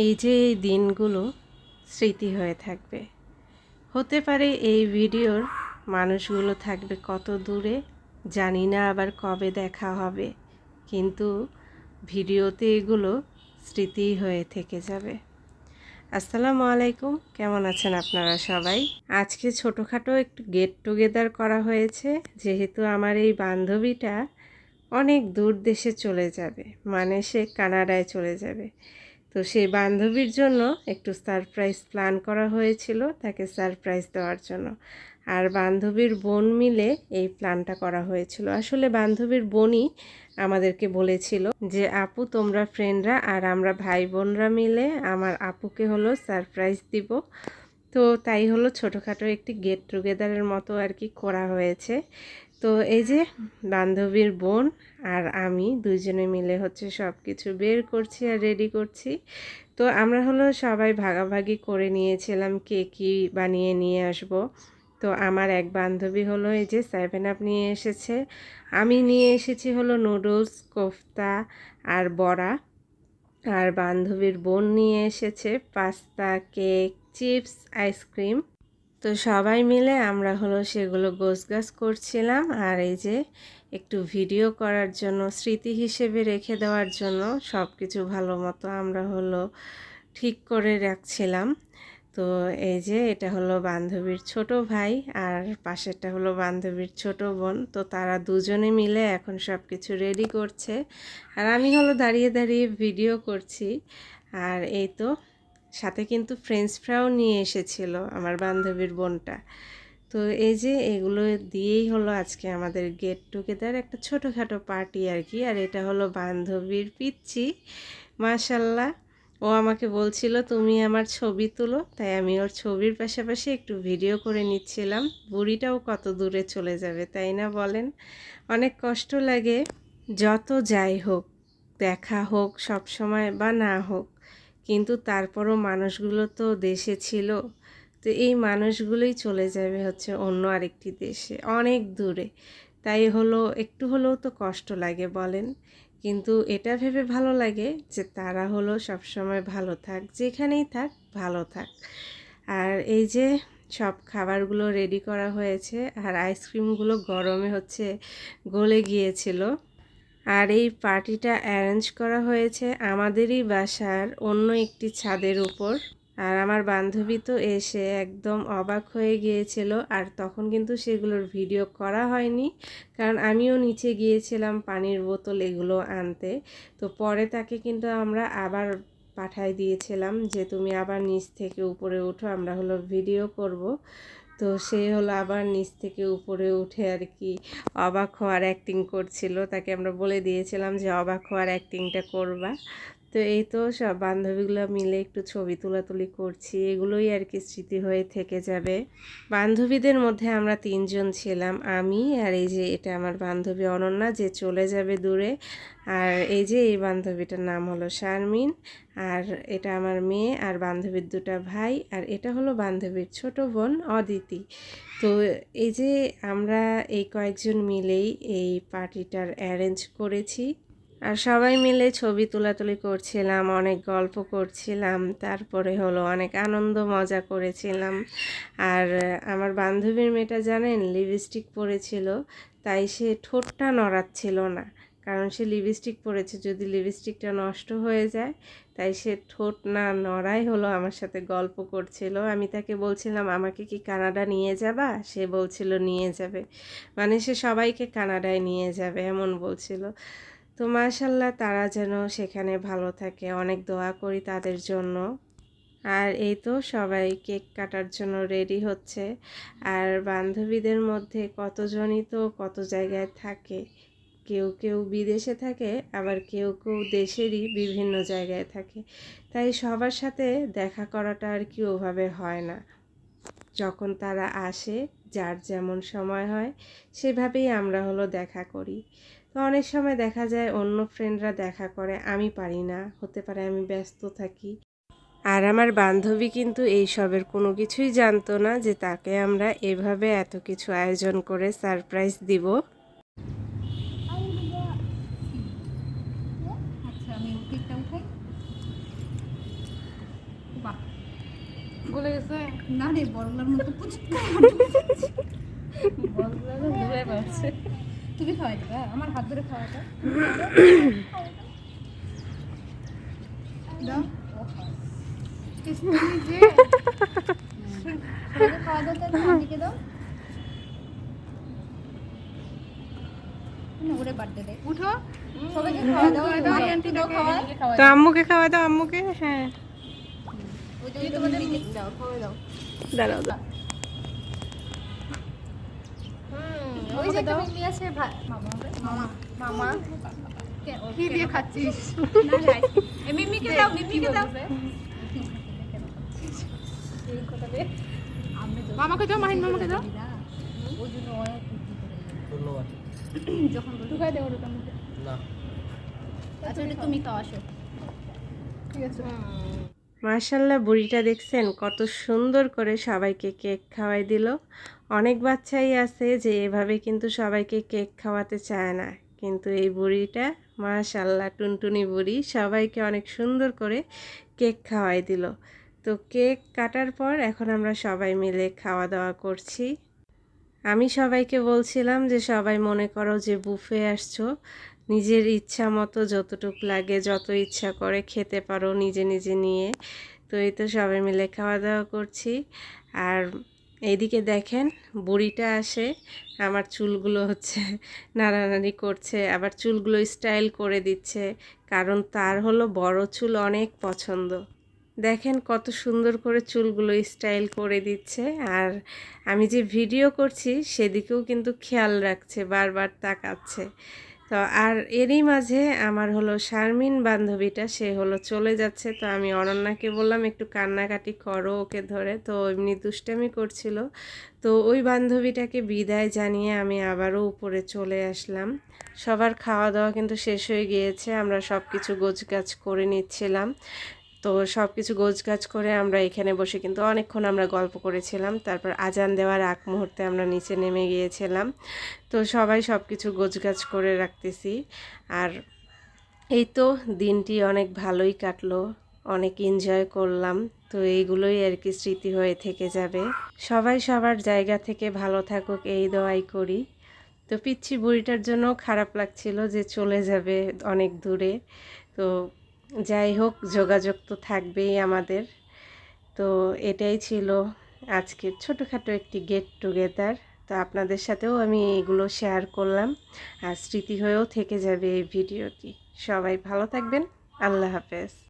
এই যে এই দিনগুলো স্মৃতি হয়ে থাকবে। হতে পারে এই ভিডিওর মানুষগুলো থাকবে কত দূরে, জানি না আবার কবে দেখা হবে, কিন্তু ভিডিওতে এগুলো স্মৃতি হয়ে থেকে যাবে। আসসালামু আলাইকুম, কেমন আছেন আপনারা সবাই? আজকে ছোটোখাটো একটু গেট টুগেদার করা হয়েছে, যেহেতু আমার এই বান্ধবীটা অনেক দূর দেশে চলে যাবে মানে সে কানাডায় চলে যাবে। তো সেই বান্ধবীর জন্য একটু সারপ্রাইজ প্ল্যান করা হয়েছিল তাকে সারপ্রাইজ দেওয়ার জন্য। আর বান্ধবীর বোন মিলে এই প্ল্যানটা করা হয়েছিল। আসলে বান্ধবীর বোনই আমাদেরকে বলেছিল যে, আপু, তোমরা ফ্রেন্ডরা আর আমরা ভাই বোনরা মিলে আমার আপুকে হলো সারপ্রাইজ দিব। তো তাই হলো ছোটোখাটো একটি গেট টুগেদারের মতো আর কি করা হয়েছে। তো এই যে বান্ধবীর বোন আর আমি দুইজনে মিলে হচ্ছে সব কিছু বের করছি আর রেডি করছি। তো আমরা হলো সবাই ভাগাভাগি করে নিয়েছিলাম কে কী বানিয়ে নিয়ে আসব। তো আমার এক বান্ধবী হলো এই যে সেভেন আপ নিয়ে এসেছে। আমি নিয়ে এসেছি হলো নুডলস, কোফতা আর বড়া। আর বান্ধবীর বোন নিয়ে এসেছে পাস্তা, কেক, চিপস, আইসক্রিম। তো সবাই মিলে আমরা হলো সেগুলো গোছগাছ করছিলাম আর এই যে একটু ভিডিও করার জন্য, স্মৃতি হিসেবে রেখে দেওয়ার জন্য সব কিছু ভালো মতো আমরা হলো ঠিক করে রাখছিলাম। তো এই যে এটা হলো বান্ধবীর ছোট ভাই আর পাশেরটা হলো বান্ধবীর ছোট বোন। তো তারা দুজনে মিলে এখন সব কিছু রেডি করছে। আর আমি হলো দাঁড়িয়ে দাঁড়িয়ে ভিডিও করছি। আর এই তো সাথে কিন্তু ফ্রেঞ্চ ফ্রাইও নিয়ে এসেছিল আমার বান্ধবীর বোনটা। তো এই যে এগুলো দিয়েই হলো আজকে আমাদের গেট টুগেদার একটা ছোটোখাটো পার্টি আর কি। আর এটা হলো বান্ধবীর পিচ্ছি মাশাল্লাহ ও আমাকে বলছিল, তুমি আমার ছবি তুলো। তাই আমি ওর ছবির পাশাপাশি একটু ভিডিও করে নিচ্ছিলাম। বুড়িটাও কত দূরে চলে যাবে, তাই না বলেন? অনেক কষ্ট লাগে, যত যাই হোক, দেখা হোক সব সময় বা না হোক। কিন্তু তারপরও মানুষগুলো তো দেশে ছিল। তো এই মানুষগুলোই চলে যাবে হচ্ছে অন্য আরেকটি দেশে, অনেক দূরে। তাই হলো, একটু হলেও তো কষ্ট লাগে বলেন। কিন্তু এটা ভেবে ভালো লাগে যে তারা হলো সবসময় ভালো থাক, যেখানেই থাক ভালো থাক। আর এই যে সব খাবারগুলো রেডি করা হয়েছে, আর আইসক্রিমগুলো গরমে হচ্ছে গলে গিয়েছিল। আর এই পার্টিটা অ্যারেঞ্জ করা হয়েছে আমাদেরই বাসার অন্য একটি ছাদের উপর। আর আমার বান্ধবী তো এসে একদম অবাক হয়ে গিয়েছিল আর তখন কিন্তু সেগুলোর ভিডিও করা হয়নি, কারণ আমিও নিচে গিয়েছিলাম পানির বোতল এগুলো আনতে। তো পরে তাকে কিন্তু আমরা আবার পাঠাই দিয়েছিলাম যে, তুমি আবার নিচ থেকে উপরে উঠো আমরা হলো ভিডিও করব। তো সে হলো আবার নিচ থেকে উপরে উঠে আর কি অবাক হওয়ার অ্যাক্টিং করছিল। তাকে আমরা বলে দিয়েছিলাম যে অবাক হওয়ার অ্যাক্টিংটা করবা। তো এই তো সব বান্ধবীগুলো মিলে একটু ছবি তোলাতুলি করছি, এগুলোই আর কি স্মৃতি হয়ে থেকে যাবে। বান্ধবীদের মধ্যে আমরা তিনজন ছিলাম, আমি আর এই যে এটা আমার বান্ধবী অনন্যা যে চলে যাবে দূরে। আর এই যে এই বান্ধবীটার নাম হলো শারমিন, আর এটা আমার মেয়ে আর বান্ধবীর দুটা ভাই, আর এটা হলো বান্ধবীর ছোট বোন অদিতি। তো এই যে আমরা এই কয়েকজন মিলেই এই পার্টিটার অ্যারেঞ্জ করেছি। আর সবাই মিলে ছবি তোলাতুলি করছিলাম, অনেক গল্প করছিলাম, তারপরে হলো অনেক আনন্দ মজা করেছিলাম। আর আমার বান্ধবীর মেয়েটা জানেন, লিপস্টিক পরেছিল, তাই সে ঠোঁটটা নড়াচ্ছিল না। কারণ সে লিপস্টিক পরেছে, যদি লিপস্টিকটা নষ্ট হয়ে যায়, তাই সে ঠোঁট না নড়াই হলো আমার সাথে গল্প করছিল। আমি তাকে বলছিলাম, আমাকে কি কানাডা নিয়ে যাবা? সে বলছিল, নিয়ে যাবে। মানে সে সবাইকে কানাডায় নিয়ে যাবে, এমন বলছিল। তো মাশাল্লাহ তারা যেন সেখানে ভালো থাকে। অনেক দোয়া করি তাদের জন্য। আর এই তো সবাই কেক কাটার জন্য রেডি হচ্ছে। আর বান্ধবীদের মধ্যে কতজনই তো কত জায়গায় থাকে। কেউ কেউ বিদেশে থাকে, আবার কেউ কেউ দেশেরই বিভিন্ন জায়গায় থাকে। তাই সবার সাথে দেখা করাটা আর কি ওভাবে হয় না। যখন তারা আসে, যার যেমন সময় হয়, সেভাবেই আমরা হলো দেখা করি। তো অনেক সময় দেখা যায় অন্য ফ্রেন্ডরা দেখা করে, আমি পারি না, হতে পারে আমি ব্যস্ত থাকি। আর আমার বান্ধবী কিন্তু এই সবের কোনো কিছুই জানতো না যে তাকে আমরা এভাবে এত কিছু আয়োজন করে সারপ্রাইজ দিব। আচ্ছা গলে গেছে, না রে বড়গুলোর মতো পুচকা তো দূরে পাচ্ছে। তুমি খাওয়াই দেবে আমার হাত ধরে খাওয়াটা আম্মুকে খাওয়া দাও আম্মুকে হ্যাঁ। দাঁড়াও দাও ওই যে তুমি নিয়ে আসে মামা মামা মামা। কি দিয়ে খাচ্ছিস? না না মিমিকে দাও মিমিকে দাও। মামাকে দাও মাহিন মামাকে দাও। ওই জন্য অনেক ধন্যবাদ। যখন ঢুকাই দেবো ওটা না। আচ্ছা তুমি খাও আসো। ঠিক আছে। মার্শাল্লাহ বুড়িটা দেখছেন কত সুন্দর করে সবাইকে কেক খাওয়াই দিল। অনেক বাচ্চাই আছে যে এভাবে কিন্তু সবাইকে কেক খাওয়াতে চায় না। কিন্তু এই বুড়িটা মাশাল্লাহ টুনটুনি বুড়ি সবাইকে অনেক সুন্দর করে কেক খাওয়াই দিল। তো কেক কাটার পর এখন আমরা সবাই মিলে খাওয়া দাওয়া করছি। আমি সবাইকে বলছিলাম যে, সবাই মনে করো যে বুফে আসছো। নিজের ইচ্ছা মতো যতটুক লাগে, যত ইচ্ছা করে খেতে পারো নিজে নিজে নিয়ে। তো এই তো সবাই মিলে খাওয়া দাওয়া করছি। আর এইদিকে দেখেন বুড়িটা আসে, আমার চুলগুলো হচ্ছে নাড়ানাড়ি করছে, আবার চুলগুলো স্টাইল করে দিচ্ছে, কারণ তার হলো বড় চুল অনেক পছন্দ। দেখেন কত সুন্দর করে চুলগুলো স্টাইল করে দিচ্ছে, আর আমি যে ভিডিও করছি সেদিকেও কিন্তু খেয়াল রাখছে, বারবার তাকাচ্ছে। তো আর এরই মাঝে আমার হলো শারমিন বান্ধবীটা, সে হলো চলে যাচ্ছে। তো আমি অরণ্যাকে বললাম, একটু কান্নাকাটি করো ওকে ধরে। তো এমনি দুষ্টামি করছিল। তো ওই বান্ধবীটাকে বিদায় জানিয়ে আমি আবারও উপরে চলে আসলাম। সবার খাওয়া দাওয়া কিন্তু শেষ হয়ে গিয়েছে, আমরা সব কিছু গোছগাছ করে নিচ্ছিলাম। তো সব কিছু গোছগাছ করে আমরা এখানে বসে কিন্তু অনেকক্ষণ আমরা গল্প করেছিলাম। তারপর আজান দেওয়ার আগ মুহূর্তে আমরা নিচে নেমে গিয়েছিলাম। তো সবাই সব কিছু গোছগাছ করে রাখতেছি। আর এই তো দিনটি অনেক ভালোই কাটলো, অনেক এনজয় করলাম। তো এইগুলোই আর কি স্মৃতি হয়ে থেকে যাবে। সবাই সবার জায়গা থেকে ভালো থাকুক, এই দোয়াই করি। তো পিচ্ছি বুড়িটার জন্য খারাপ লাগছিল যে চলে যাবে অনেক দূরে। তো যাই হোক, যোগাযোগ তো থাকবেই আমাদের। তো এটাই ছিল আজকের ছোটোখাটো একটি গেট টুগেদার তো আপনাদের সাথেও আমি এগুলো শেয়ার করলাম আর স্মৃতি হয়েও থেকে যাবে এই ভিডিওটি সবাই ভালো থাকবেন। আল্লাহ হাফেজ।